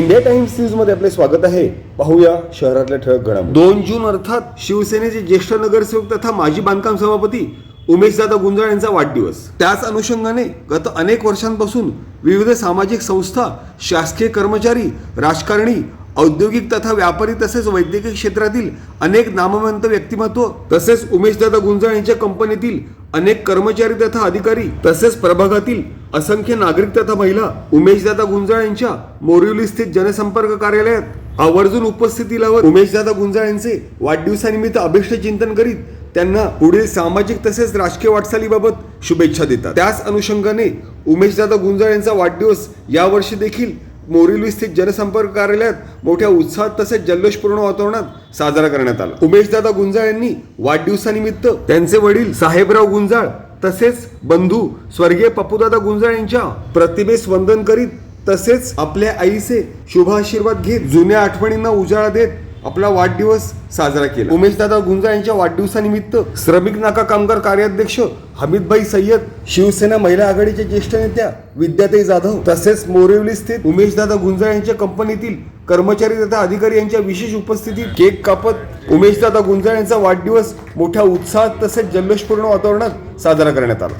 India times न्यूजमध्ये आपले स्वागत आहे. पाहूया शहरातल्या ठळक घडामोडी. दोन जून अर्थात शिवसेनेचे ज्येष्ठ नगरसेवक तथा माजी बांधकाम सभापती उमेशदादा गुंजाळ यांचा वाढदिवस. त्याच अनुषंगाने गत अनेक वर्षांपासून विविध सामाजिक संस्था शासकीय कर्मचारी राजकारणी औद्योगिक तथा व्यापारी तसेच वैद्यकीय क्षेत्रातील अनेक नामवंत व्यक्तिमत्व तसेच उमेशदादा गुंजाळ यांच्या कंपनीतील अनेक कर्मचारी तथा अधिकारी तसेच प्रभागातील असंख्य नागरिक तथा महिला उमेशदादा गुंजाळ यांच्या मोरिवली स्थित जनसंपर्क कार्यालयात आवर्जून उपस्थिती लावत उमेशदादा गुंजाळ यांचे वाढदिवसानिमित्त अभिष्ट चिंतन करीत त्यांना पुढील सामाजिक तसेच राजकीय वाटचालीबाबत शुभेच्छा देतात. त्याच अनुषंगाने उमेशदादा गुंजाळ यांचा वाढदिवस यावर्षी देखील मोरिवली स्थित जनसंपर्क कार्यालयात मोठ्या उत्साहात तसेच जल्लोषपूर्ण वातावरणात साजरा करण्यात आला. उमेशदादा गुंजाळ यांनी वाढदिवसानिमित्त त्यांचे वडील साहेबराव गुंजाळ तसेच बंधू स्वर्गीय पप्पूदादा गुंजाळ यांच्या प्रतिमेस वंदन करीत तसेच आपल्या आईचे शुभाशीर्वाद घेत जुन्या आठवणींना उजाळा देत आपला वाढदिवस साजरा केला. उमेशदादा गुंजा यांच्या वाढदिवसानिमित्त श्रमिक नाका कामगार कार्याध्यक्ष हमीदभाई सय्यद शिवसेना महिला आघाडीच्या ज्येष्ठ नेत्या विद्याताई जाधव तसेच मोरिवली स्थित उमेशदादा गुंजा यांच्या कंपनीतील कर्मचारी तथा अधिकारी यांच्या विशेष उपस्थितीत केक कापत उमेशदादा गुंजा यांचा वाढदिवस मोठ्या उत्साहात तसेच जल्लोषपूर्ण वातावरणात साजरा करण्यात आला.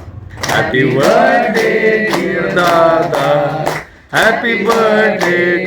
Happy birthday dear Dada. Happy birthday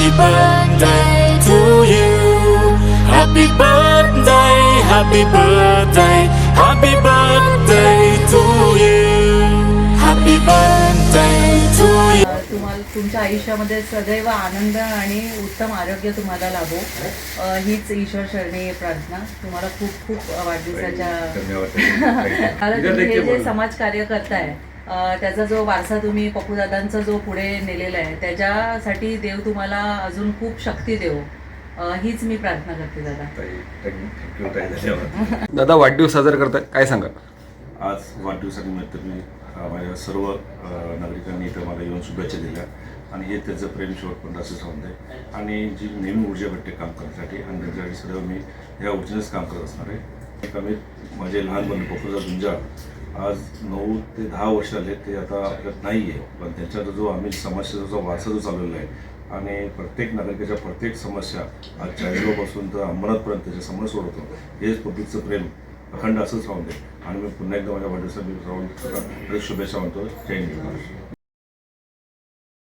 Happy birthday to you. Happy birthday, happy birthday, happy birthday to you. Happy birthday to you. तुम्हाला तुमच्या आयुष्यामध्ये सदैव आनंद आणि उत्तम आरोग्य तुम्हाला लाभो हीच ईश्वर शरणी प्रार्थना तुम्हाला खूप खूप वाढदिवसाच्या हे जे समाज कार्य करताय त्याचा जो वारसा तुम्ही पप्पूदादांचा जो पुढे नेलेला आहे त्याच्यासाठी देव तुम्हाला अजून खूप शक्ती देव. हीच मी प्रार्थना करते दादा. थँक्यू ताई धन्यवाद. दादा वाढदिवस साजरा करताय काय सांगा? आज वाढदिवसानिमित्त मी माझ्या सर्व नागरिकांनी इथं मला येऊन शुभेच्छा दिल्या. आणि हे त्याचं प्रेम शेवटपर्यंत असंच राहून जाईल आणि जी नेहमी ऊर्जा भेटते काम करण्यासाठी आणि त्यांच्यासाठी सर्व मी ह्या ऊर्जेनेच काम करत असणार आहे. कमीत माझे लहान बंधू पप्पूचा गुंजा आज नऊ ते दहा वर्ष आले ते आता आपल्यात नाही आहे पण त्यांच्यात जो आम्ही समाजाचा जो वारसा जो चालवलेला आहे आणि प्रत्येक नागरिकाच्या प्रत्येक समस्या आज चाळीसगावपासून तर अंबरनाथपर्यंत त्याच्यासमोर सोडवतो हेच पब्लिकचं प्रेम. अखंड असंच राहून दे. आणि मी पुन्हा एकदा माझ्या वाढदिवसाला मी राहून शुभेच्छा म्हणतो. जय हिंद.